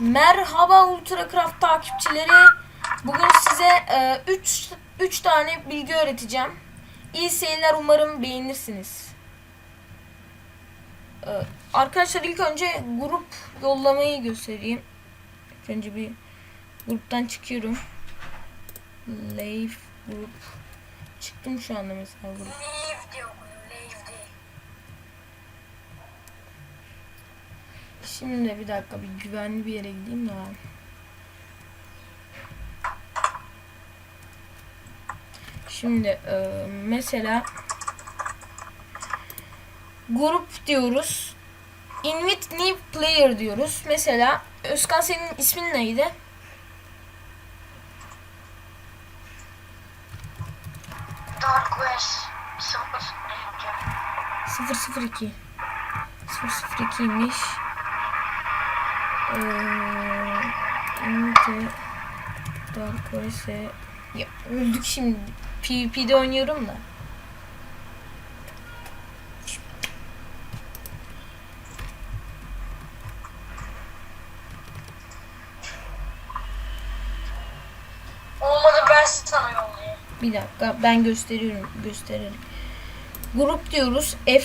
Merhaba Ultracraft takipçileri. Bugün size 3 3 tane bilgi öğreteceğim. İyi seyirler umarım beğenirsiniz. E, arkadaşlar ilk önce grup yollamayı göstereyim. İlk önce bir gruptan çıkıyorum. Live grup. Çıktım şu anda mesela grup. Şimdi bir dakika bir güvenli bir yere gideyim de. Şimdi e, mesela grup diyoruz. Invite new player diyoruz. Mesela Özkan senin ismin neydi? Dark West. Sıfır sıfır iki. 002 002'ymiş. Invite Dark Horse ya öldük şimdi. PvP'de oynuyorum da. Olmadı ben sana yollayayım. Bir dakika ben gösteriyorum gösterelim. Grup diyoruz. F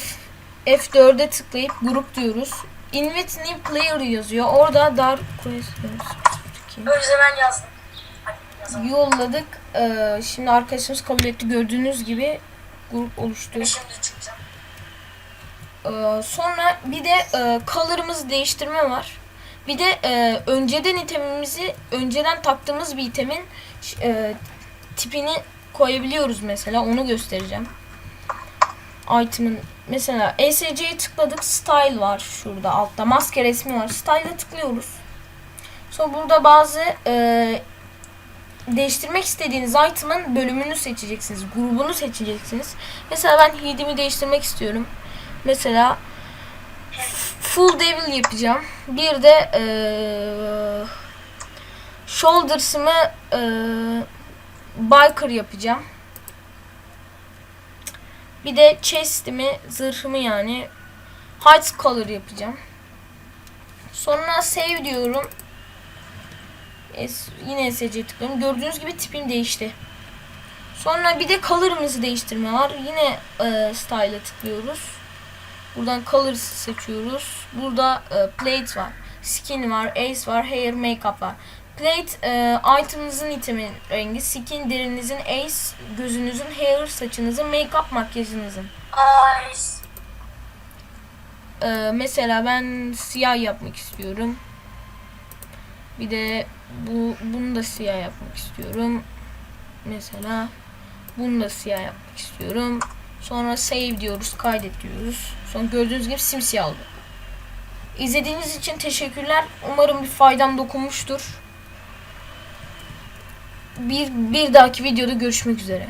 F4'e tıklayıp grup diyoruz. Invite new player yazıyor. Orada Dark Quest 02. O yüzden ben yazdım. Hadi yolladık. Ee, şimdi arkadaşımız kabul etti. Gördüğünüz gibi grup oluştu. Ben şimdi çıkacağım. Ee, sonra bir de e, color'ımızı değiştirme var. Bir de e, önceden itemimizi önceden taktığımız bir itemin e, tipini koyabiliyoruz mesela. Onu göstereceğim. Item'ın mesela ESC'ye tıkladık. Style var şurada altta. Maske resmi var. Style'a tıklıyoruz. Sonra burada bazı e, değiştirmek istediğiniz item'ın bölümünü seçeceksiniz. Grubunu seçeceksiniz. Mesela ben head'imi değiştirmek istiyorum. Mesela full devil yapacağım. Bir de eee shoulders'ımı eee biker yapacağım. Bir de chest'imi, zırhımı yani height color yapacağım. Sonra save diyorum. Es, yine SC tıklıyorum. Gördüğünüz gibi tipim değişti. Sonra bir de color'ımızı değiştirme var. Yine e, style'a tıklıyoruz. Buradan colors seçiyoruz. Burada e, plate var. Skin var, ace var, hair, makeup var. Plate e, item'ınızın itemin rengi, skin derinizin, ace gözünüzün, hair saçınızın, makeup makyajınızın. Ice. E, mesela ben siyah yapmak istiyorum. Bir de bu bunu da siyah yapmak istiyorum. Mesela bunu da siyah yapmak istiyorum. Sonra save diyoruz, kaydet diyoruz. Sonra gördüğünüz gibi simsiyah oldu. İzlediğiniz için teşekkürler. Umarım bir faydam dokunmuştur. Bir, bir dahaki videoda görüşmek üzere.